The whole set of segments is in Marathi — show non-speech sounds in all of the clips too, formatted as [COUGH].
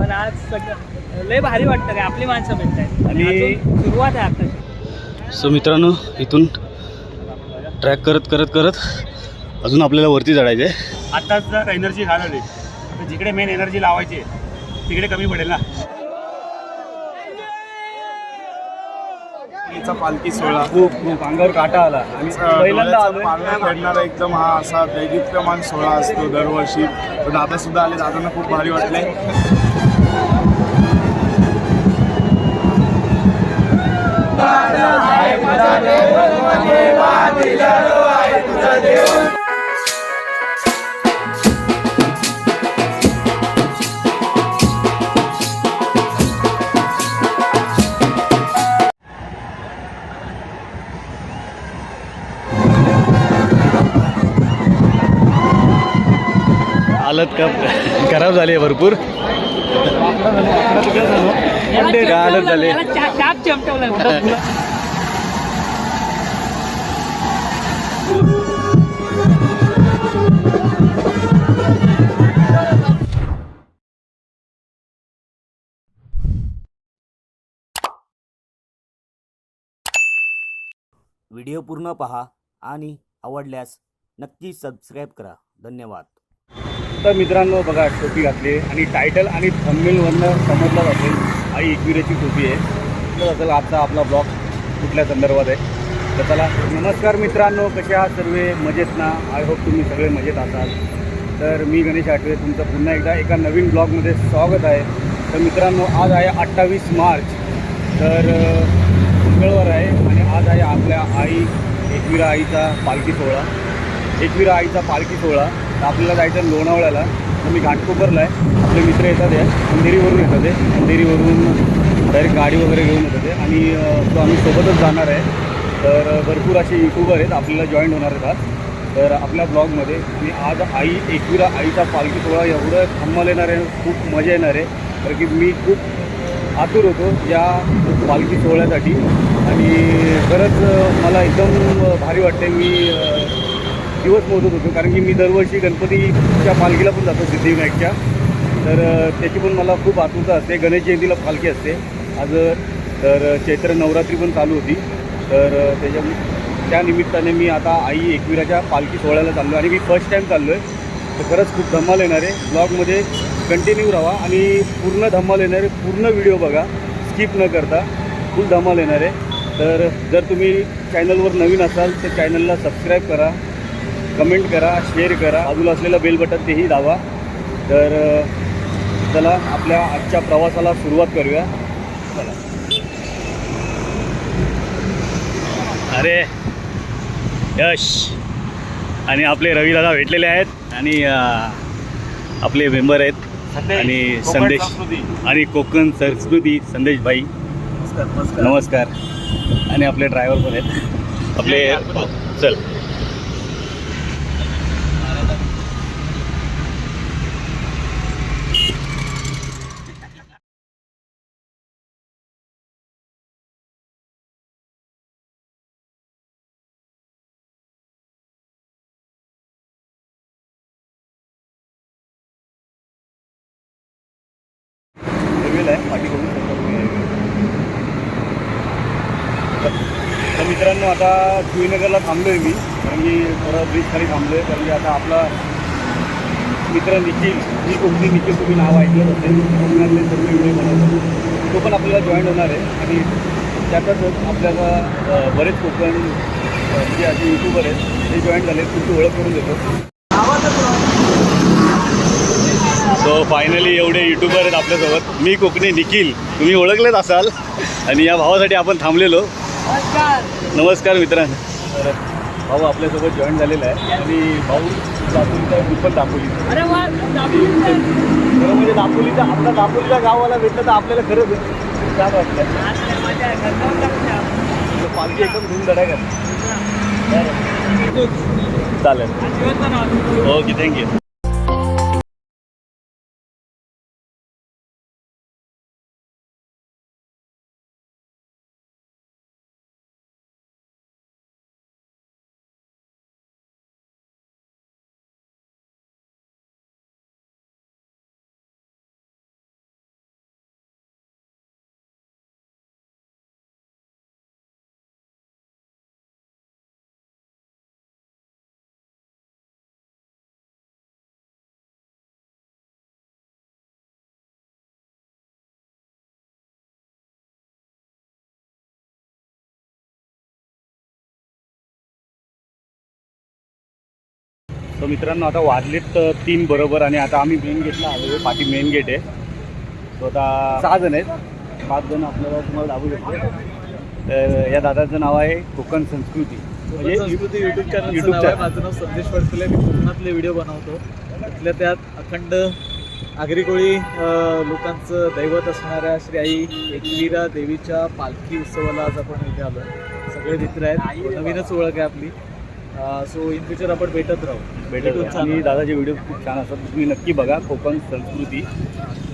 पण आज सगळं लय भारी वाटतं काय आपली माणसं भेटत आणि- आणि सुरुवात आहे आता. सो मित्रांनो इथून ट्रॅक करत करत करत अजून आपल्याला वरती चढायचं आहे आताच जर एनर्जी घालवली तर जिकडे मेन एनर्जी लावायची आहे, तिकडे कमी पडेल ना. चा पालखी सोहळा. खूप खूप. अंगावर काटा आला. आणि पहिल्यांदा आलोय. घडणारा एकदम हा असा दैदिप्यमान सोहळा असतो दरवर्षी. तर दादा सुद्धा आले दादांना खूप भारी वाटलंय. हालत का खराब झाली आहे भरपूर. झाली. चाप चमटवलं व्हिडिओ पूर्ण पहा आणि आवडल्यास नक्की सबस्क्राईब करा. धन्यवाद. तर मित्रांनो बघा टोपी घातली आणि टायटल आणि थंबनेलवरनं समजलं असेल आई एकविरेची टोपी आहे. तर असेल आजचा आपला ब्लॉग कुठल्या संदर्भात आहे. तर चला नमस्कार मित्रांनो कसे आहात सर्व? मजेत ना? आय होप तुम्ही सगळे मजेत असाल. तर मी गणेश आठवे तुमचं पुन्हा एकदा एका नवीन ब्लॉगमध्ये स्वागत आहे. तर मित्रांनो आज आहे अठ्ठावीस मार्च. तर मंगळवार आहे आणि आज आहे आपल्या आई एकविरा आईचा पालखी सोहळा. एकविरा आईचा पालखी सोहळा. तर आपल्याला जायचं लोणावळ्याला. आम्ही मी घाटकोपरला आहे. आपले मित्र येतात आहे अंधेरीवरून येतात आहे अंधेरीवरून डायरेक्ट गाडी वगैरे घेऊन येतात आहे आणि तो आम्ही सोबतच जाणार आहे. तर भरपूर असे यूट्यूबर आहेत. आपल्याला जॉईन होणार आहेत आज. तर आपल्या ब्लॉगमध्ये आणि आज आई एकविरा आईचा पालखी सोहळा एवढं थंबल येणार आहे खूप मजा येणार आहे. कारण की मी खूप आतुर होतो या पालखी सोहळ्यासाठी. आणि खरंच मला एकदम भारी वाटते मी दिवस मोजत होतो. कारण की मी दरवर्षी गणपतीच्या पालखीला पण जातो सिद्धिविनायकच्या. तर त्याची पण मला खूप आतुरता असते. गणेश जयंतीला पालखी असते. आज तर चैत्र नवरात्री पण चालू होती. तर त्याच्या त्या निमित्ताने मी आता आई एकविराच्या पालखी सोहळ्याला चाललो आणि मी फर्स्ट टाईम चाललो आहे तर खरंच खूप धमाल येणार आहे. ब्लॉगमध्ये कंटिन्यू राहा आणि पूर्ण धमाल येणार आहे. पूर्ण व्हिडिओ बघा. स्किप न करता फुल धमाल येणार आहे. तर जर तुम्ही चॅनलवर नवीन असाल तर चॅनलला सबस्क्राईब करा. कमेंट करा शेअर करा. बाजूला असलेलं बेल बटन तेही दाबा. तर चला आपल्या आजच्या प्रवासाला सुरुवात करूया. चला. अरे यश. आणि आपले रविदादा भेटलेले आहेत. आणि आपले मेंबर आहेत. आणि संदेश. आणि कोकण संस्कृती संदेश भाई. नमस्कार आणि आपले ड्रायव्हर पण आहेत. आपले चल. तर मित्रांनो आता जुईनगरला थांबलो आहे मी कारण की थोडं ब्रिज खाली थांबलो आहे कारण की आता आपला मित्र निखिल जी कोणती निखिल तुम्ही नाव ऐकलं असेल कोकणातले सर्व व्हिडिओ बनवतो. तो पण आपल्याला जॉईन होणार आहे आणि त्यातच आपल्याला बरेच कोकण जे म्हणजे असे युट्यूबर आहेत ते जॉईन झाले तुमची ओळख करून देतो. सो फायनली एवढे युट्यूबर आहेत आपल्यासोबत. मी कोकणी निखिल. तुम्ही ओळखलेच असाल. आणि या भावासाठी आपण थांबलेलो. नमस्कार. मित्रांनो. तर भाऊ आपल्यासोबत जॉईन झालेला आहे. आणि भाऊ दापोलीचा पण दापोली खरं म्हणजे दापोलीचा आपला दापोलीचा गावाला भेटलं तर आपल्याला खरंच छान वाटलं. तर पालखी एकदम धूमधडाक्यात. चालेल. ओके थँक्यू तर मित्रांनो आता वाजलेत तीन बरोबर आणि आता आम्ही मेन गेटला आलो पाठी मेन गेट आहे. तो आता सहा जण आहेत. पाच जण आपल्याला तुम्हाला दाबू शकतो. तर या दादाचं नाव आहे कोकण संस्कृती. म्हणजे संस्कृती युट्यूब नाव आहे. channel. माझं नाव संदेश पडतले मी कोकणातले व्हिडिओ बनवतो. त्यातल्या त्यात अखंड आगरी कोळी लोकांचं दैवत असणाऱ्या श्री आई एकवीरा देवीच्या पालखी उत्सवाला आज आपण इथे आलो. सगळे मित्र आहेत. नवीनच ओळख आहे आपली. सो इन फ्युचर आपण भेटत राहू. भेटत आणि दादाचे व्हिडिओ खूप छान असतात. तुम्ही नक्की बघा कोकण संस्कृती.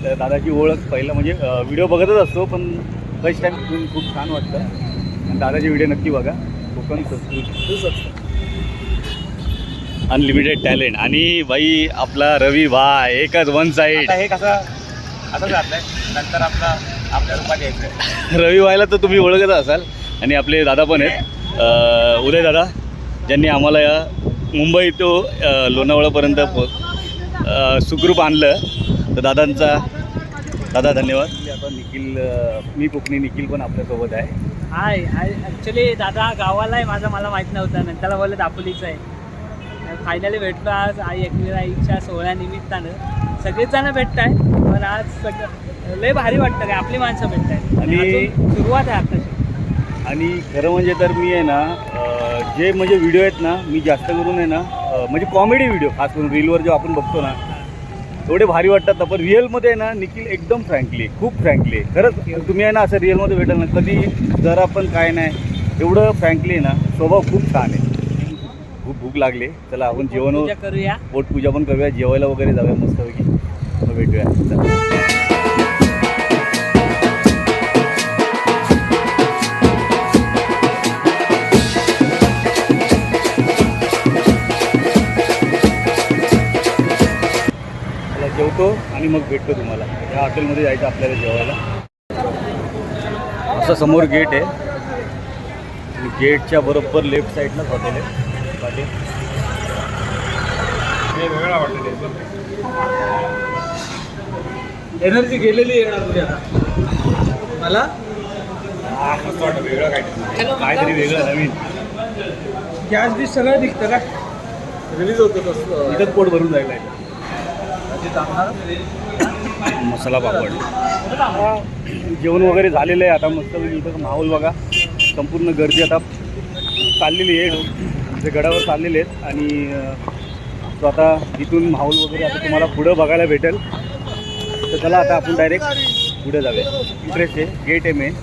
तर दादाची ओळख पहिलं म्हणजे व्हिडिओ बघतच असतो पण फर्स्ट टाईम तुम्ही खूप छान वाटतं. आणि दादाचे व्हिडिओ नक्की बघा. कोकण संस्कृती. अनलिमिटेड टॅलेंट आणि बाई आपला रवी भाई एकच वन साईड आता हे कसं असं घातलंय नंतर आपला आपल्या रूपात यायचं. [LAUGHS] रवी भाईला तर तुम्ही ओळखत असाल. आणि आपले दादा पण आहेत. उदय दादा. ज्यांनी आम्हाला या मुंबई तो लोणावळापर्यंत पो सुखरूप आणलं. तर दादांचा दादा धन्यवाद. आता निखिल मी कोकणी निखिल पण आपल्यासोबत आहे. हाय हाय. ॲक्च्युली दादा गावाला आहे माझा मला माहीत नव्हता. नंतर बोललं दापोलीचं आहे. फायनली भेटलो आज आई एकवीर आईच्या सोहळ्यानिमित्तानं सगळेच जण भेटत आहे पण आज सगळं लय भारी वाटतं काय आपली माणसं भेटत आहेत आणि सुरुवात आहे आताची. आणि खरं म्हणजे तर मी आहे ना जे म्हणजे व्हिडिओ आहेत ना मी जास्त करून आहे ना म्हणजे कॉमेडी व्हिडिओ खास करून रीलवर जो आपण बघतो ना एवढे भारी वाटतात. पण रिअलमध्ये आहे ना निखिल एकदम फ्रँकली खूप फ्रँकली खरंच तुम्ही आहे ना असं रिअलमध्ये भेटाल ना कधी जरा पण काय नाही. एवढं फ्रँकली आहे ना स्वभाव खूप छान आहे. खूप भूक लागली. चला आपण जेवण करूया. पोटपूजा पण करूया. जेवायला वगैरे जाऊया मस्तपैकी. भेटूया. जेवतो आणि मग भेटतो तुम्हाला. या हॉटेलमध्ये जायचं आपल्याला जेवायला. असं समोर गेट आहे. आणि गेटच्या बरोबर लेफ्ट साईडलाच हॉटेल आहे. हे वेगळं वाटतं ते एनर्जी गेलेली येणार तुझी आता मला? मस्त वाटतं. वेगळं काहीतरी. काहीतरी वेगळं नवीन. गॅस बी सगळं दिसतं का? रिलीज होतं तसं. इथंच पोट भरून जायला आहे मसाला पापड. जेवण वगैरे झालेलं आहे आता मस्त इथं माहोल बघा. संपूर्ण गर्दी आता चाललेली आहे. ते गडावर चाललेले आहेत आणि तो आता इथून माहोल वगैरे आता तुम्हाला पुढं बघायला भेटेल. तर चला आता आपण डायरेक्ट पुढे जाऊया. इंटरेस्ट आहे गेट आहे मेन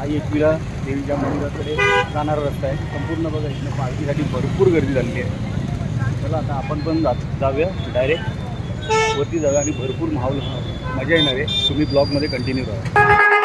आई एकविरा देवीच्या मंदिराकडे जाणारा रस्ता आहे. संपूर्ण बघा इथं पालखीसाठी भरपूर गर्दी झालेली आहे. चला आता आपण पण जा जाऊया डायरेक्ट वरती जागा आणि भरपूर माहोल मजा येणार आहे. तुम्ही ब्लॉगमध्ये कंटिन्यू करा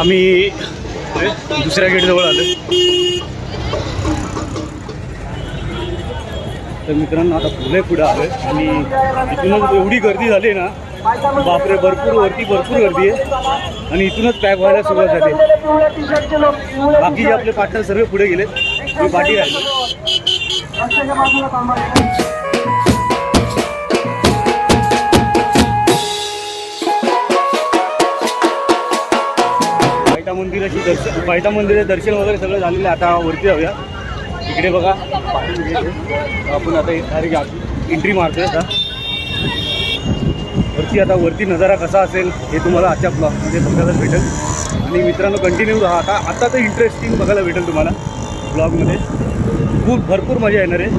आम्ही दुसऱ्या गेटजवळ आलो तर मित्रांनो आता पुढे पुढे आलो आणि इथूनच एवढी गर्दी झाली ना बापरे भरपूर वरती भरपूर गर्दी आहे. आणि इथूनच पॅक व्हायला सुरुवात झाली. बाकीचे आपले पार्टनर सर्व पुढे गेले मी पाठी राहिले. मंदिराची दर्शन पायटा मंदिराचं दर्शन वगैरे सगळं झालेलं आहे. आता वरती जाऊया. इकडे बघा. आपण आता डायरेक्ट एंट्री मारतोय आता. वरती आता वरती नजारा कसा असेल हे तुम्हाला आजच्या ब्लॉगमध्ये बघायला भेटेल. आणि मित्रांनो कंटिन्यू राहा. आता आता तर इंटरेस्टिंग बघायला भेटेल तुम्हाला ब्लॉगमध्ये खूप भरपूर मजा येणार आहे.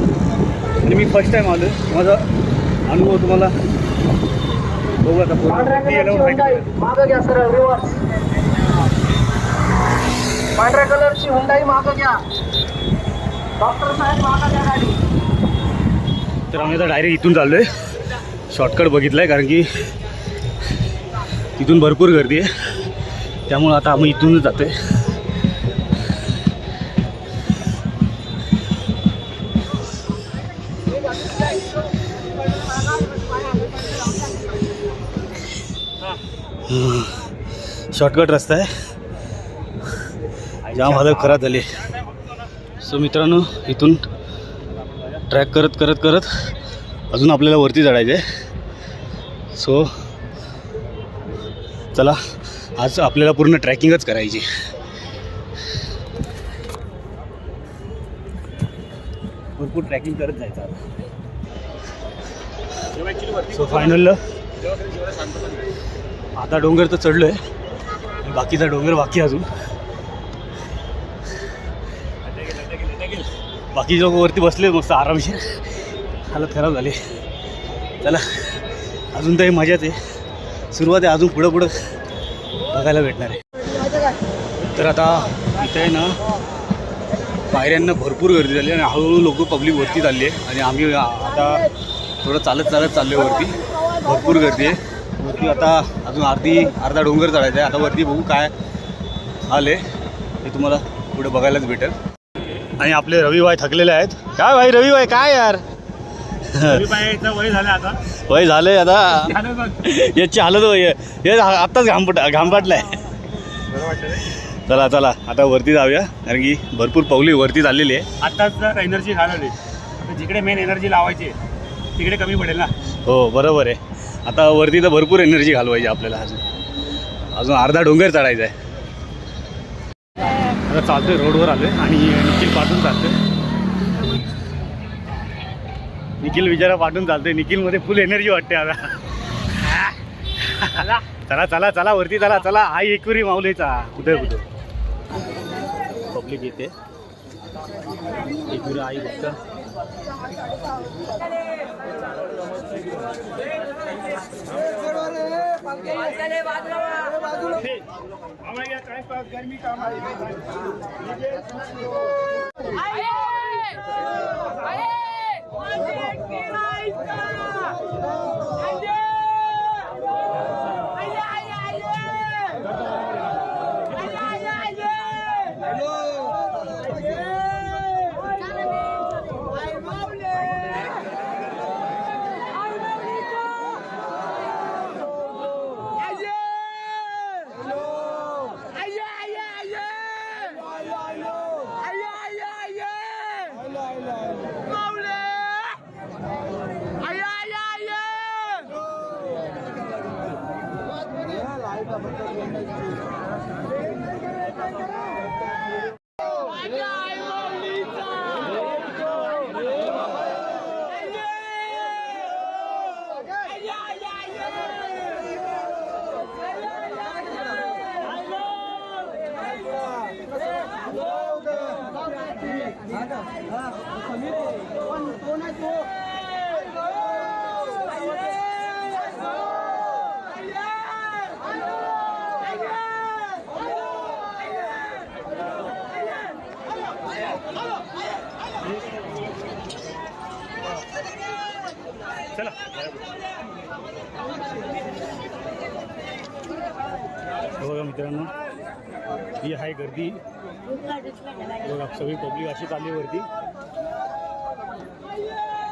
आणि मी फर्स्ट टाईम आलो माझा अनुभव तुम्हाला बघू आता. पांढऱ्या कलरची हुंडाई मागं घ्या. डॉक्टर साहेब मागं घ्या गाडी. तर आम्ही आता डायरेक्ट इथून चाललो आहे शॉर्टकट बघितला आहे कारण की इथून भरपूर गर्दी आहे. त्यामुळं आता आम्ही इथूनच जातो आहे शॉर्टकट रस्ता आहे. जाम हालत खराब झाली. सो मित्रांनो इथून ट्रॅक करत करत करत अजून आपल्याला वरती चढायचं आहे सो चला आज आपल्याला पूर्ण ट्रॅकिंगच करायची. भरपूर ट्रॅकिंग करत जायचं आता. सो फायनल आता डोंगर तर चढलो आहे बाकीचा डोंगर बाकी अजून. बाकी लोक वरती बसले मस्त आरामशीर. हालत खराब झाली. चला अजून तरी मजाच आहे. सुरुवात आहे अजून पुढं पुढं बघायला भेटणार आहे. तर आता इथं आहे ना पायऱ्यांना भरपूर गर्दी झाली आणि हळूहळू लोक पब्लिक वरती चालली आहे. आणि आम्ही आता थोडं चालत चालत चाललो आहे वरती. भरपूर गर्दी आहे. वरती आता अजून अर्धी अर्धा डोंगर चढायचा आहे. आता वरती बघू काय आले हे तुम्हाला पुढे बघायलाच भेटेल. आणि आपले रविबाई थकलेले आहेत. काय भाई रविबाई काय यार? वय झालं आता. वय झालंय आता. याची हालत वय. हे आत्ताच घामपट घामपाटलाय. चला चला. आता वरती जाऊया. कारण की भरपूर पावली वरती चाललेली आहे. आत्ताच जर एनर्जी घालवली जिकडे मेन एनर्जी लावायची तिकडे कमी पडेल ना. हो बरोबर आहे. आता वरती तर भरपूर एनर्जी घालवायची आपल्याला अजून. अजून अर्धा डोंगर चढायचा आहे. आता चालतोय रोडवर आलोय आणि निखिल पाठून चालतोय. निखिल विचारा पाठून चालतोय. निखिलमध्ये फुल एनर्जी वाटते आता. चला. चला चला वरती चला चला. आई एकविरी माऊलीचा. कुठे कुठे पब्लिक येते एकविरी आई फक्त चला. बघा मित्रांनो ही आहे गर्दी. बघा सगळी पब्लिक अशी चालली वरती.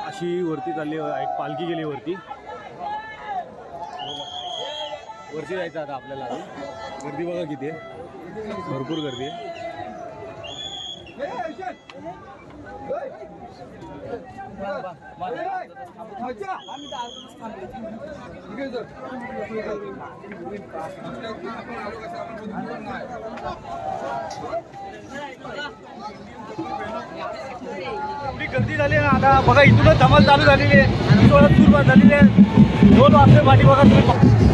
अशी वरती चालली एक पालखी गेली वरती. वरती जायचं आता आपल्याला गर्दी बघा किती आहे. भरपूर गर्दी आहे. गर्दी झाली ना आता बघा इथूनच धमाल चालू झालेली आहे. इथूनच झालेली आहे. दोन वाजता पाठी बघा तुम्ही.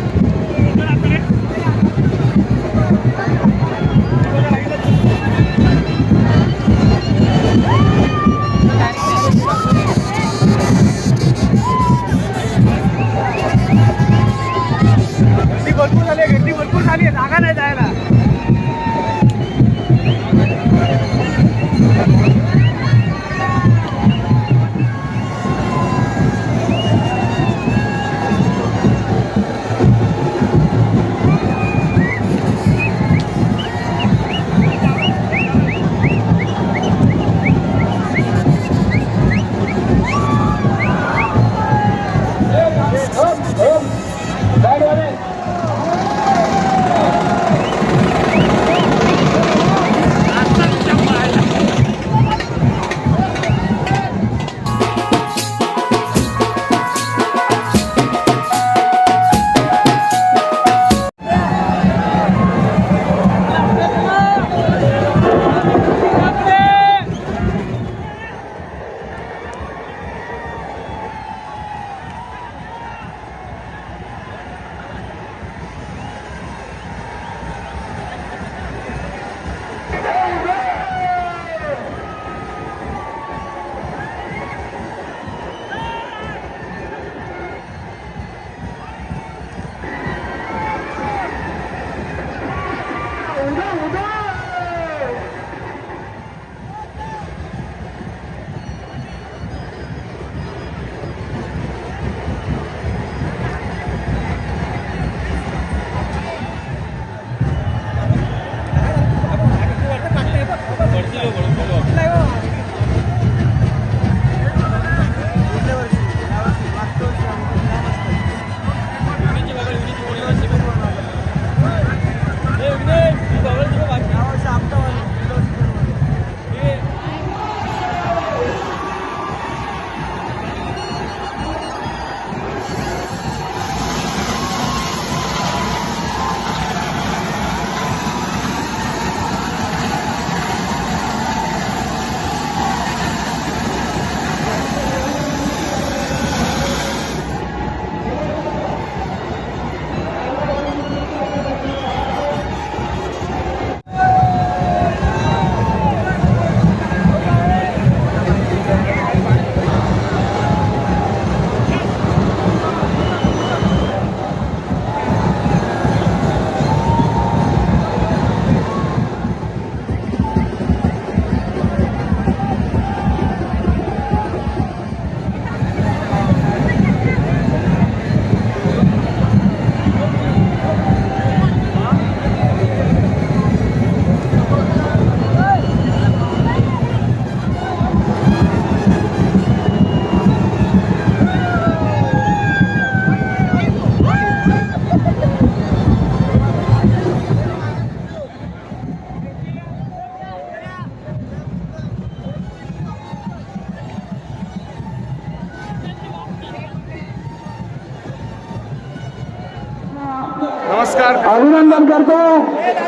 अभिनंदन करतो.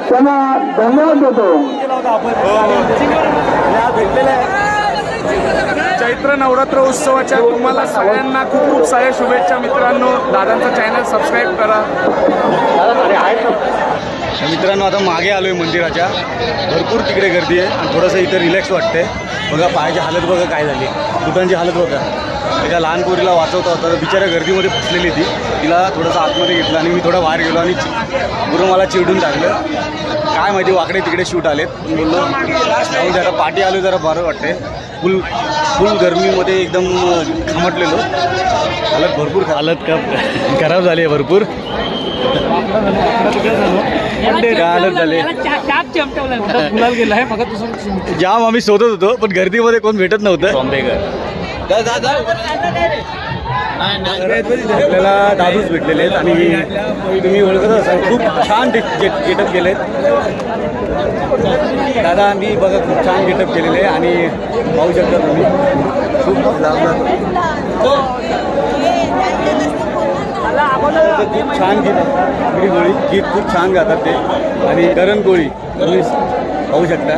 त्यांना धन्यवाद देतो. चैत्र नवरात्र उत्सवाच्या तुम्हाला सगळ्यांना खूप खूप साऱ्या शुभेच्छा मित्रांनो. दादांचा चॅनल सबस्क्राईब करा. तर मित्रांनो आता मागे आलो आहे मंदिराच्या. भरपूर तिकडे गर्दी आहे आणि थोडंसं इथं रिलॅक्स वाटते बघा पायाची हालत बघा काय झाली. बुटांची हालत बघा. एका लहान पोरीला वाचवता होता. तर बिचाऱ्या गर्दीमध्ये फसलेली ती. तिला थोडंसं आतमध्ये घेतलं आणि मी थोडा बाहेर गेलो आणि गुरु मला चिडून टाकलं. काय माहिती वाकडे तिकडे शूट आलेत. मी बोललो जाऊन जरा पाठी आलो जरा बरं वाटते फुल फुल गरमीमध्ये एकदम खमटलेलो. हालत भरपूर हालत का खराब झाली आहे भरपूर. झाली जाम आम्ही शोधत होतो पण गर्दीमध्ये कोण भेटत नव्हतं. बॉम्बेकर. आपल्याला दादूच भेटलेले आहेत आणि तुम्ही ओळखत असाल खूप छान गेटअप केलेत. दादा आम्ही बघा खूप छान गेटअप केलेले आहे आणि पाहू शकता तुम्ही. खूप खूप छान गीत आगरी कोळी गीत खूप छान गातात ते. आणि करण कोळी तुम्ही पाहू शकता.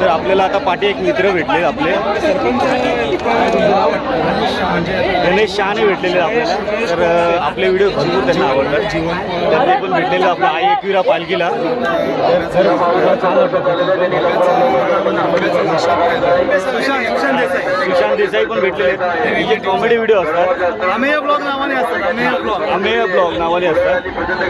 तर आपल्याला आता पाठी एक मित्र भेटले आपले. गणेश शहाणे भेटलेले आपल्याला. तर आपले व्हिडिओ भरपूर त्यांना आवडतात. तर ते पण भेटलेले आपल्या आई एकविरा पालखीला. सुशांत देसाई पण भेटलेले. आहेत तिचे कॉमेडी व्हिडिओ असतात. अमेय ब्लॉग नावाने असतात अमेय ब्लॉग. नावाने असतात.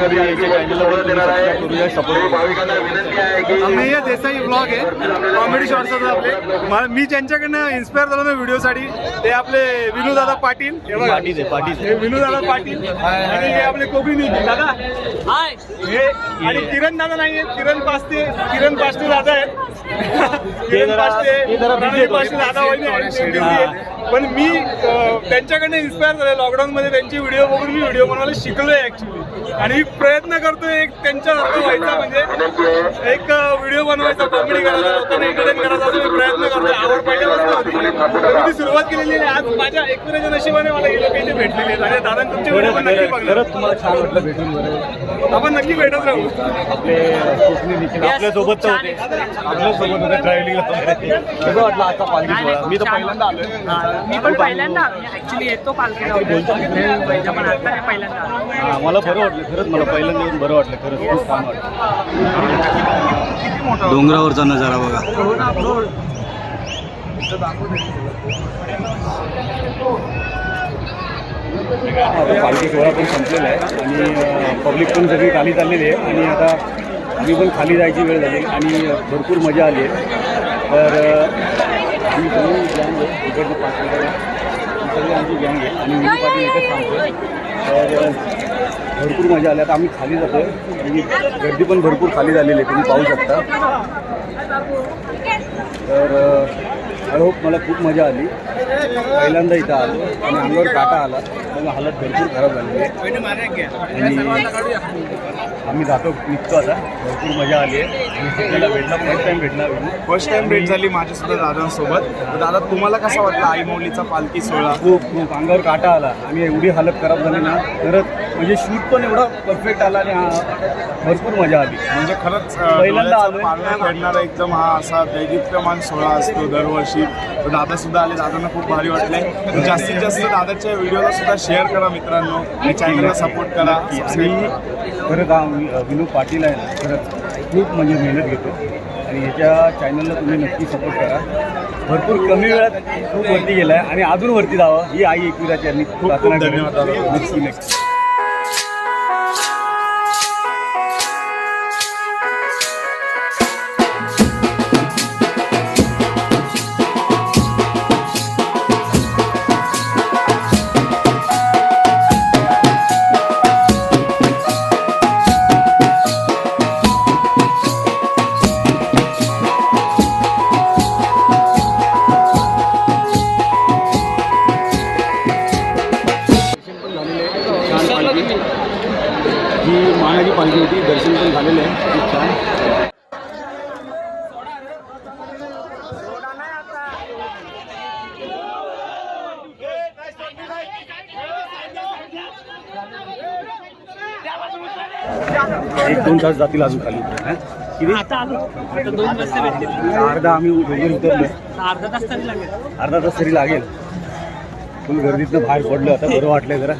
कधी याच्या चॅनलला पण तुम्ही सबस्क्राईब करूया सपोर्ट अमेय देसाई ब्लॉग आहे. कॉमेडी शॉर्ट्स असतात आपले. म- ज्यांच्याकडनं इन्स्पायर झालो ना व्हिडिओसाठी ते आपले विनू दादा पाटील. हे बघा. पाठीच आहे पाठीच हे विनू दादा पाटील. आणि हे आपले कोबी दादा? हाय. हे आणि किरण दादा नाही आहेत किरण पास्ते किरण पास्ते दादा आहेत. किरण आहेत. पास्ते दादा हा. पण मी त्यांच्याकडनं इन्स्पायर झाले लॉकडाऊन मध्ये त्यांची व्हिडिओ बघून मी व्हिडिओ बनवायला शिकलोय ऍक्च्युली आणि प्रयत्न करतोय एक त्यांच्यासारखं व्हायचा म्हणजे एक व्हिडिओ बनवायचा कॉमेडी करायचा लोकांना एंटरटेन करायचा असं मी प्रयत्न करतोय. आवड पहिल्यापासून होती तर मी ती सुरुवात केलेली आहे. आज माझ्या एकविराच्या नशिबाने मला हे लोक इथे भेटलेले आहेत. आणि दादा तुमचे व्हिडिओ पण नक्की बघणार. खरंच तुम्हाला छान वाटलं भेटून बरं. आपण नक्की भेटत राहू. आपल्यासोबत आपल्यासोबत सोहळा? मी तर पहिल्यांदा आलोय. मी पण पहिल्यांदा ऍक्च्युली येतो पालखीला पण आता पहिल्यांदा. हा, मला बरं वाटलं खरंच मला पहिल्यांदा येऊन बरं वाटलं खरंच खूप छान वाटलं. डोंगरावरचा नजारा बघा. आता पालखी सोहळा पण संपलेला आहे आणि पब्लिक पण सगळी खाली चाललेली आहे आणि आता आम्ही पण खाली जायची वेळ झाली आणि भरपूर मजा आली आहे. तर अ, आम्ही सगळी गँग आहे इकडनं पाच मिनिटाला सगळी आमची गँग आहे. आणि मी पाटील एकच सांगतो तर भरपूर मजा आली. आता आम्ही खाली जातोय. आणि गर्दी पण भरपूर खाली झालेली आहे. तुम्ही पाहू शकता. तर आय होप मला खूप मजा आली. पहिल्यांदा इथं आलो. आणि अंगावर काटा आला. मग हालत भरपूर खराब झालेली आहे. आणि आम्ही जातो निघतो आता. भरपूर मजा आली आहे. आणि आपल्याला भेटला फर्स्ट टाईम भेटला. फर्स्ट टाइम भेट झाली माझ्या सुद्धा दादांसोबत. तर दादा तुम्हाला कसा वाटला आई मौलीचा पालखी सोहळा? खूप खूप अंगावर काटा आला. आणि एवढी हालत खराब झाली ना तरच म्हणजे शूट पण एवढा परफेक्ट आला आणि हा भरपूर मजा आली. म्हणजे खरंच पहिल्यांदा. पारणं घडणारा एकदम हा असा दैदिप्यमान सोहळा असतो दरवर्षी. दादा सुद्धा आले. दादांना खूप भारी वाटलंय. तर जास्तीत जास्त दादाच्या व्हिडिओला सुद्धा शेअर करा मित्रांनो. चॅनलला सपोर्ट करा आणि सबस्क्राईब करा. खरंच हा वि- विनू पाटील आहे ना खरंच खूप म्हणजे मेहनत घेतो आणि याच्या चॅनलला तुम्ही नक्की सपोर्ट करा. भरपूर कमी वेळात खूप वरती गेला आहे आणि अजून वरती जावं ही आई एकविराची यांनी खूप खूप धन्यवाद दादा. नक्की नक्की आहे. खूप छान. एक दोन तास जातील अजून खाली. हं? किती? अर्धा आम्ही दोघे उतरलोय अर्धा तास तरी लागेल. अर्धा तास तरी लागेल. फुल गर्दीतनं बाहेर पडलं आता बरं वाटलंय जरा.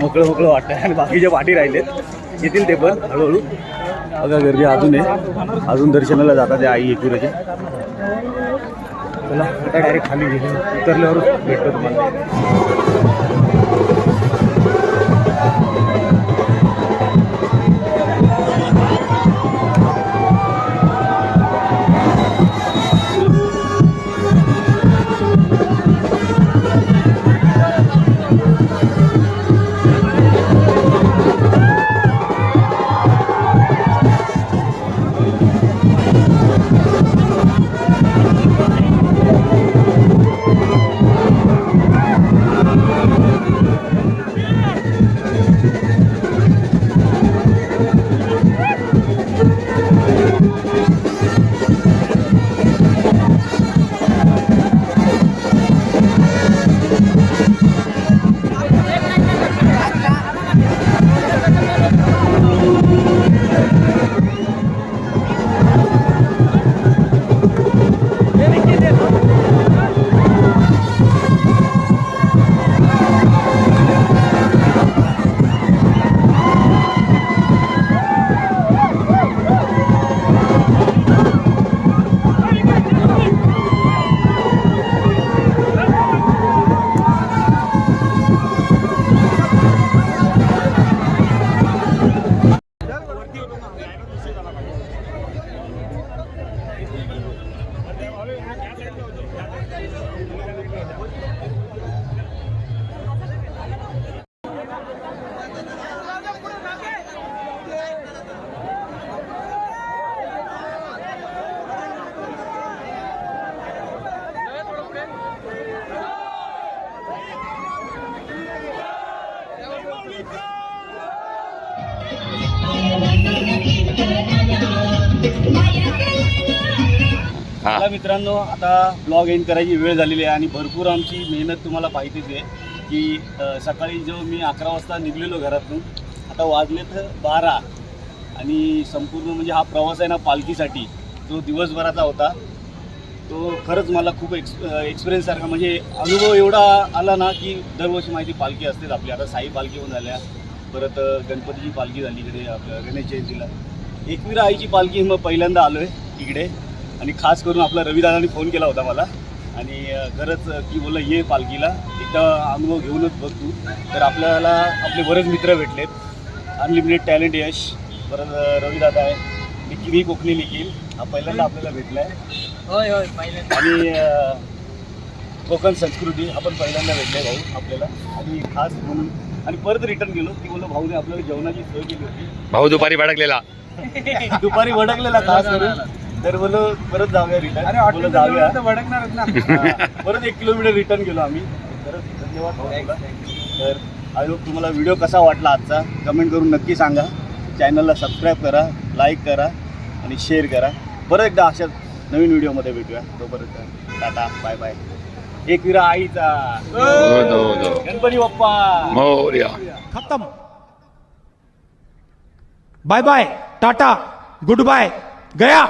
मोकळं मोकळं वाटतं आणि बाकीच्या पाठी राहिलेत येतील ते पण हळूहळू. बघा गर्दी अजून आहे. अजून दर्शनाला जातात त्या आई एकविराच्या चला आता डायरेक्ट खाली गेले. उतरल्यावर भेटतो तुम्हाला. चला मित्रांनो आता ब्लॉग एंड करायची वेळ झालेली आहे आणि भरपूर आमची मेहनत तुम्हाला माहितीच आहे की सकाळी जो मी अकरा वाजता निघलेलो घरातून आता वाजलेत बारा आणि संपूर्ण म्हणजे हा प्रवास आहे ना पालखीसाठी जो दिवसभराचा होता. तो खरंच मला खूप एक्स एक्सपिरियन्ससारखा म्हणजे अनुभव एवढा आला ना की दरवर्षी माहिती पालखी असतेच आपली. आता साई पालखी होऊन झाल्या. परत गणपतीची पालखी झाली इकडे आपल्या गणेश जयंतीला. एकविरा आईची पालखी मग पहिल्यांदा आलो आहे इकडे. आणि खास करून आपला रविदादांनी फोन केला होता मला. आणि खरंच की बोललं ये पालखीला. एकदा अनुभव घेऊनच बघ तू. तर आपल्याला आपले बरेच मित्र भेटलेत. Unlimited talent Yash. परत रविदादा आहे. निखिल ही कोकणी निखिल. हा पहिल्यांदा आपल्याला भेटला आहे होय होय पहिल्यांदा. आणि अ, कोकण संस्कृती आपण पहिल्यांदा भेटले भाऊ आपल्याला. आणि खास म्हणून आणि परत रिटर्न गेलो की बोललो भाऊने आपल्याला जेवणाची सोय केली होती. भाऊ दुपारी भडकलेला. [LAUGHS] दुपारी भडकलेला [LAUGHS] खास करून [LAUGHS] तर बोलो परत जाऊया रिटर्न बोलो जाऊया. हा, परत एक किलोमीटर रिटर्न गेलो आम्ही. परत धन्यवाद भाऊ तुला. तर आय होप तुम्हाला व्हिडिओ कसा वाटला आजचा? कमेंट करून नक्की सांगा. चॅनलला सबस्क्राईब करा लाईक करा आणि शेअर करा. परत एकदा अशाच नवीन व्हिडिओमध्ये भेटूया. तोपर्यंत टाटा बाय बाय एक विरा आईचा. गणपती बाप्पा. मोर्या. खत्म. Bye bye tata good bye गया.